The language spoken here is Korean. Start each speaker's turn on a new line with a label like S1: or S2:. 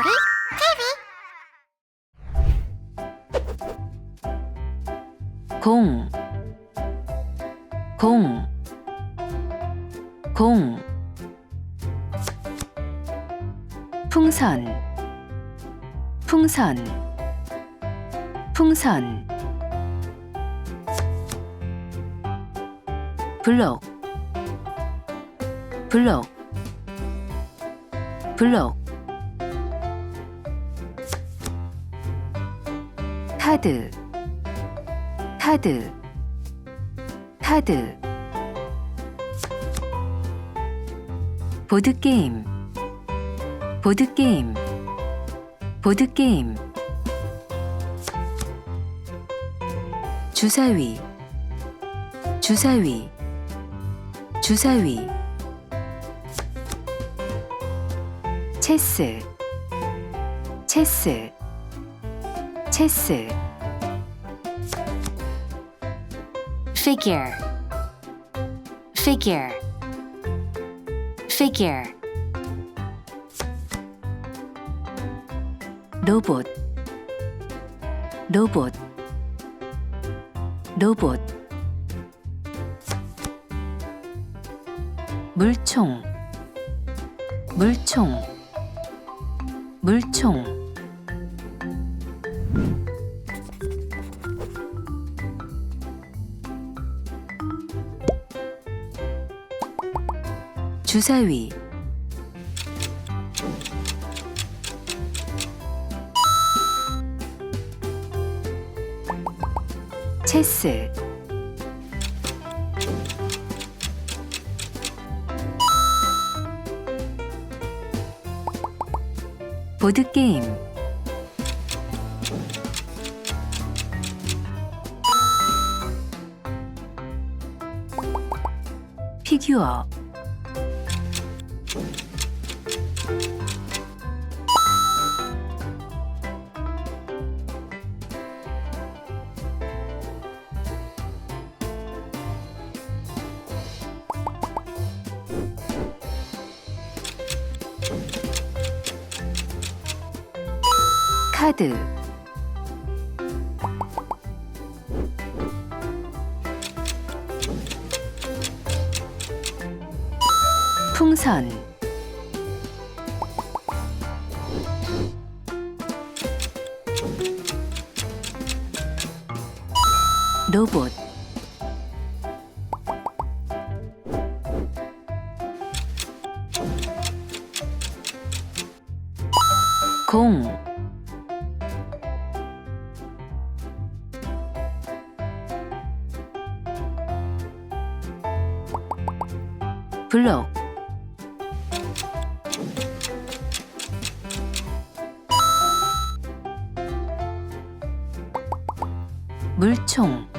S1: 별이
S2: 공, 공, 공. 풍선, 풍선, 풍선. 블록, 블록, 블록. 카드, 카드, 카드. 보드게임, 보드게임, 보드게임. 주사위, 주사위, 주사위. 체스, 체스, 체스.
S1: figure figure figure
S2: 로봇 로봇 로봇 물총 물총 물총 주사위. 체스. 보드게임. 피규어 카드. 풍선. 로봇 공. 블록. 물총